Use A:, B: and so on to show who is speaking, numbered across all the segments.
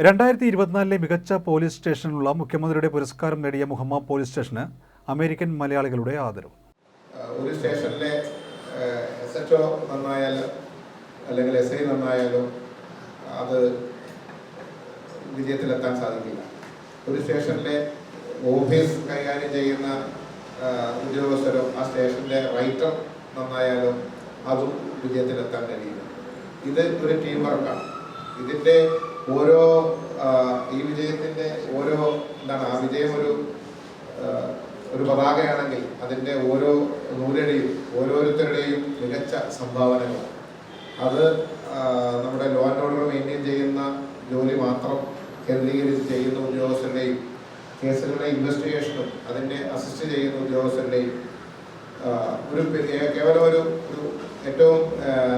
A: രണ്ടായിരത്തി ഇരുപത്തിനാലിലെ മികച്ച പോലീസ് സ്റ്റേഷനിലുള്ള മുഖ്യമന്ത്രിയുടെ പുരസ്കാരം നേടിയ മുഹമ്മ പോലീസ് സ്റ്റേഷന് അമേരിക്കൻ മലയാളികളുടെ ആദരവ്.
B: ഒരു സ്റ്റേഷനിലെ എസ് എച്ച് ഒ നന്നായാലും അല്ലെങ്കിൽ എസ് ഐ നന്നായാലും അത് വിജയത്തിലെത്താൻ സാധിക്കില്ല. ഒരു സ്റ്റേഷനിലെ ഓഫീസ് കൈകാര്യം ചെയ്യുന്ന ഉദ്യോഗസ്ഥരും ആ സ്റ്റേഷന്റെ റൈറ്റർ നന്നായാലും അതും വിജയത്തിലെത്താൻ കഴിയില്ല. ഇത് ഒരു ടീം വർക്കാണ്. ഇതിന്റെ ഓരോ ഈ വിജയത്തിന്റെ ഓരോ എന്താണ് ആ വിജയം ഒരു ഒരു പതാകയാണെങ്കിൽ അതിന്റെ ഓരോ നൂലടിയും ഓരോരുത്തരുടെയും മികച്ച സംഭാവനകളാണ് അത് നമ്മുടെ ലോ ആൻഡ് ഓർഡർ മെയിന്റെയിൻ ചെയ്യുന്ന ജോലി മാത്രം കേന്ദ്രീകരിച്ച് ചെയ്യുന്ന ഉദ്യോഗസ്ഥരുടെയും കേസുകളുടെ ഇൻവെസ്റ്റിഗേഷനും അതിന്റെ അസിസ്റ്റ് ചെയ്യുന്ന ഉദ്യോഗസ്ഥരുടെയും ഒരു കേവലം ഒരു ഏറ്റവും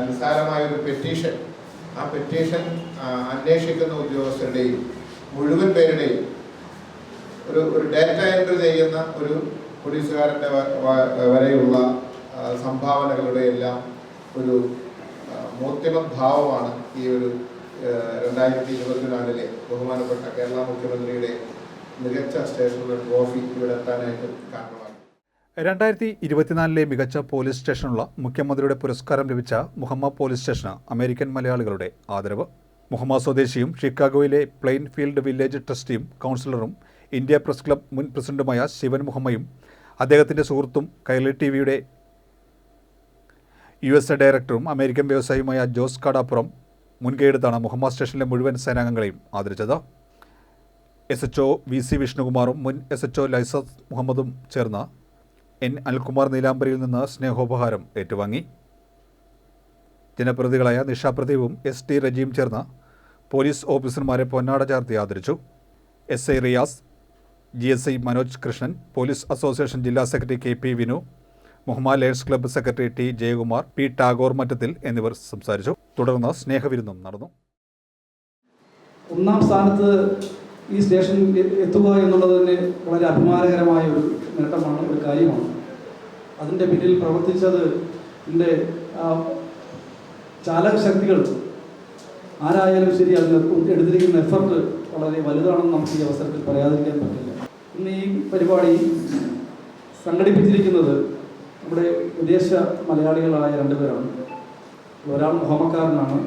B: നിസ്സാരമായ ഒരു പെറ്റീഷൻ ആ പെറ്റീഷൻ അന്വേഷിക്കുന്ന ഉദ്യോഗസ്ഥരുടെയും മുഴുവൻ പേരുടെയും ഒരു ഒരു ഡാറ്റ എൻട്രി ചെയ്യുന്ന ഒരു പോലീസുകാരന്റെ വരെയുള്ള സംഭാവനകളുടെ എല്ലാം ഒരു മൂർത്തിമത് ഭാവമാണ് ഈ ഒരു രണ്ടായിരത്തി ഇരുപത്തിനാലിലെ ബഹുമാനപ്പെട്ട കേരള മുഖ്യമന്ത്രിയുടെ മികച്ച സ്റ്റേഷനുള്ള ട്രോഫി ഇവിടെ എത്താനായിട്ട് കാരണമാണ്
A: രണ്ടായിരത്തി ഇരുപത്തിനാലിലെ മികച്ച പോലീസ് സ്റ്റേഷനുള്ള മുഖ്യമന്ത്രിയുടെ പുരസ്കാരം ലഭിച്ച മുഹമ്മ പോലീസ് സ്റ്റേഷന് അമേരിക്കൻ മലയാളികളുടെ ആദരവ്. മുഹമ്മ സ്വദേശിയും ഷിക്കാഗോയിലെ പ്ലെയിൻഫീൽഡ് വില്ലേജ് ട്രസ്റ്റിയും കൗൺസിലറും ഇന്ത്യ പ്രസ് ക്ലബ് മുൻ പ്രസിഡന്റുമായ ശിവൻ മുഹമ്മയും അദ്ദേഹത്തിന്റെ സുഹൃത്തും കൈരളി ടി വിയുടെ യു എസ് എ ഡയറക്ടറും അമേരിക്കൻ വ്യവസായിയുമായ ജോസ് കാടാപ്പുറം മുൻകൈയെടുത്താണ് മുഹമ്മദ് സ്റ്റേഷനിലെ മുഴുവൻ സേനാംഗങ്ങളെയും ആദരിച്ചത്. S H O V C വിഷ്ണുകുമാറും മുൻ എസ് എച്ച് ഒ മുഹമ്മദും ചേർന്ന് എൻ അൽകുമാർ നീലാംബരിയിൽ നിന്ന് സ്നേഹോപഹാരം ഏറ്റുവാങ്ങി. ജനപ്രതികളായ നിഷ പ്രദീപും എസ് ടി റജിയും ചേർന്ന പോലീസ് ഓഫീസർമാരെ പൊന്നാട ചാർത്തി ആദരിച്ചു. S I Riyas G S I Manoj Krishnan police association ജില്ലാ secretary K P Vinu Muhamma ലേഴ്സ് club secretary T Jayakumar P Tagore Mattathil എന്നിവർ സംസാരിച്ചു. തുടർന്ന് സ്നേഹവിരുന്നും നടന്നു.
C: ഒന്നാം സ്ഥാനത്ത് ഈ സ്റ്റേഷൻ എത്തുക എന്നുള്ളത് തന്നെ വളരെ അഭിമാനകരമായ ഒരു നേട്ടമാണ് ഒരു കാര്യമാണ്. അതിന്റെ പിന്നിൽ പ്രവർത്തിച്ചത് എന്റെ ചാലക ശക്തികൾ ആരായാലും ശരി അതിന് എടുത്തിരിക്കുന്ന എഫർട്ട് വളരെ വലുതാണെന്ന് നമുക്ക് ഈ അവസരത്തിൽ പറയാതിരിക്കാൻ പറ്റില്ല. ഇന്ന് ഈ പരിപാടി സംഘടിപ്പിച്ചിരിക്കുന്നത് നമ്മുടെ വിദേശ മലയാളികളായ രണ്ടുപേരാണ്. ഒരാൾ മുഹമ്മക്കാരനാണ്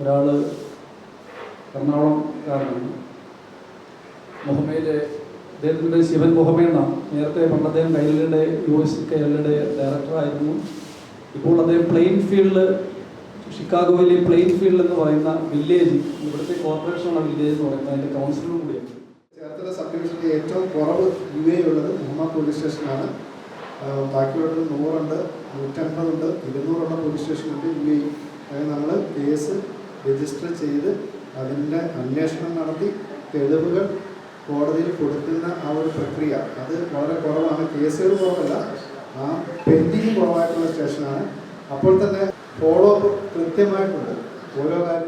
C: ഒരാൾ എറണാകുളംകാരനാണ്. മുഹമ്മയിലെ അദ്ദേഹത്തിന്റെ ശിവൻ മുഹമ്മ നേരത്തെ പണ്ട് അദ്ദേഹം കൈരളിയുടെ യു എസ് കൈരളിയുടെ ഡയറക്ടറായിരുന്നു ഇപ്പോൾ അദ്ദേഹം പ്ലെയിൻ ഫീൽഡ് ഷിക്കാഗോയിലെ പ്ലെയിൻ ഫീൽഡ് എന്ന് പറയുന്ന വില്ലേജ് ഇവിടുത്തെ കോർപ്പറേഷനാണ് വില്ലേജ് എന്ന് പറയുന്നത് അതിന്റെ കൗൺസിലറും കൂടിയാണ്.
D: ചേർത്തല സബ് ഡിവിഷനിൽ ഏറ്റവും കുറവ് യു എ ഉള്ളത് മുഹമ്മ പോലീസ് സ്റ്റേഷനാണ് ബാക്കിയുള്ളത് നൂറുണ്ട് നൂറ്റൻപതുണ്ട് ഇരുന്നൂറുള്ള പോലീസ് സ്റ്റേഷനുണ്ട് യു എ അതായത് നമ്മൾ കേസ് രജിസ്റ്റർ ചെയ്ത് അതിന്റെ അന്വേഷണം നടത്തി തെളിവുകൾ കോടതിയിൽ കൊടുക്കുന്ന ആ ഒരു പ്രക്രിയ. അത് വളരെ കുറവാണ്. കേസുകൾ കുറവല്ല. ആ പെൻഡിങ് കുറവായിട്ടുള്ള സ്റ്റേഷനാണ് അപ്പോൾ തന്നെ ഫോളോ അപ്പ് കൃത്യമായിട്ടുണ്ട് ഓരോ കാര്യത്തിലും